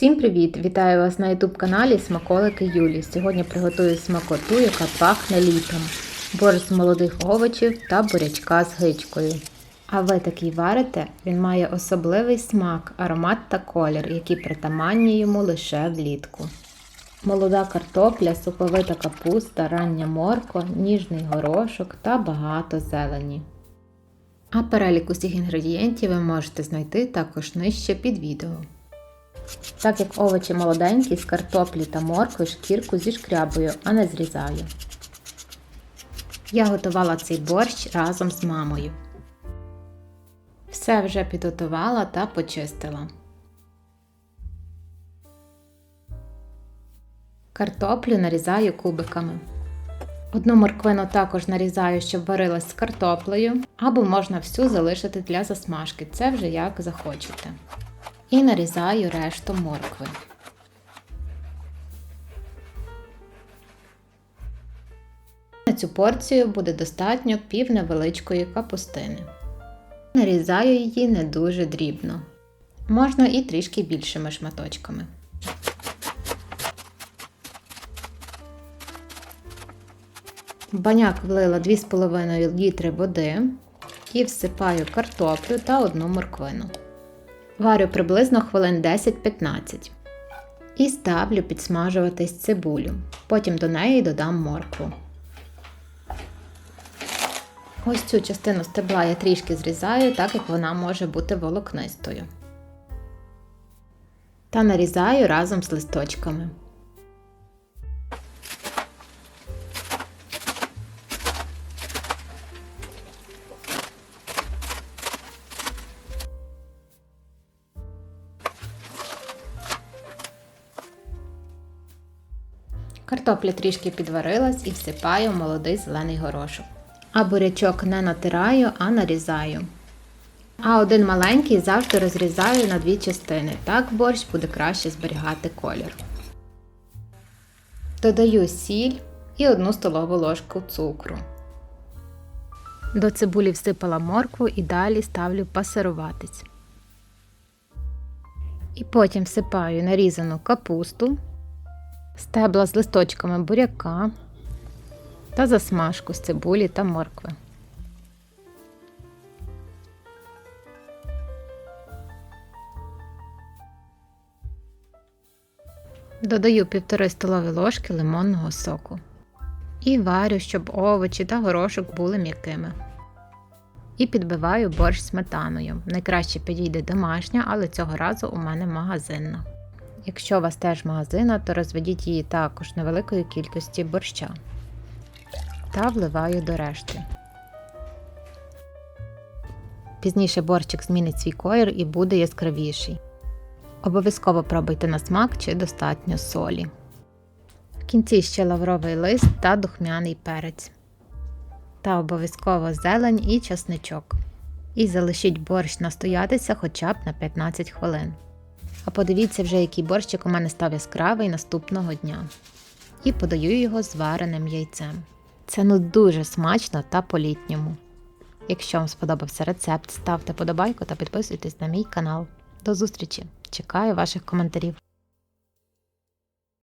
Всім привіт! Вітаю вас на youtube каналі Смаколики Юлі. Сьогодні приготую смакоту, яка пахне літом. Борщ з молодих овочів та бурячка з гичкою. А ви такий варите? Він має особливий смак, аромат та колір, які притаманні йому лише влітку. Молода картопля, соковита капуста, рання морква, ніжний горошок та багато зелені. А перелік усіх інгредієнтів ви можете знайти також нижче під відео. Так як овочі молоденькі, з картоплі та моркви шкірку зішкрябую, а не зрізаю. Я готувала цей борщ разом з мамою. Все вже підготувала та почистила. Картоплю нарізаю кубиками. Одну морквину також нарізаю, щоб варилась з картоплею, або можна всю залишити для засмажки. Це вже як захочете. І нарізаю решту моркви. На цю порцію буде достатньо пів невеличкої капустини. Нарізаю її не дуже дрібно. Можна і трішки більшими шматочками. В баняк влила 2,5 літри води і всипаю картоплю та одну морквину. Варю приблизно хвилин 10-15 і ставлю підсмажуватись цибулю. Потім до неї додам моркву. Ось цю частину стебла я трішки зрізаю, так як вона може бути волокнистою. Та нарізаю разом з листочками. Картопля трішки підварилась і всипаю молодий зелений горошок. А бурячок не натираю, а нарізаю. А один маленький завжди розрізаю на дві частини. Так борщ буде краще зберігати колір. Додаю сіль і одну столову ложку цукру. До цибулі всипала моркву і далі ставлю пасируватись. І потім всипаю нарізану капусту, стебла з листочками буряка та засмажку з цибулі та моркви. Додаю півтори столові ложки лимонного соку. І варю, щоб овочі та горошок були м'якими. І підбиваю борщ сметаною. Найкраще підійде домашня, але цього разу у мене магазинна. Якщо у вас теж магазина, то розведіть її також невеликої кількості борща та вливаю до решти. Пізніше борщик змінить свій колір і буде яскравіший. Обов'язково пробуйте на смак чи достатньо солі. В кінці ще лавровий лист та духмяний перець. Та обов'язково зелень і часничок. І залишіть борщ настоятися хоча б на 15 хвилин. А подивіться вже, який борщик у мене став яскравий наступного дня. І подаю його з вареним яйцем. Це ну дуже смачно та по-літньому. Якщо вам сподобався рецепт, ставте подобайку та підписуйтесь на мій канал. До зустрічі! Чекаю ваших коментарів.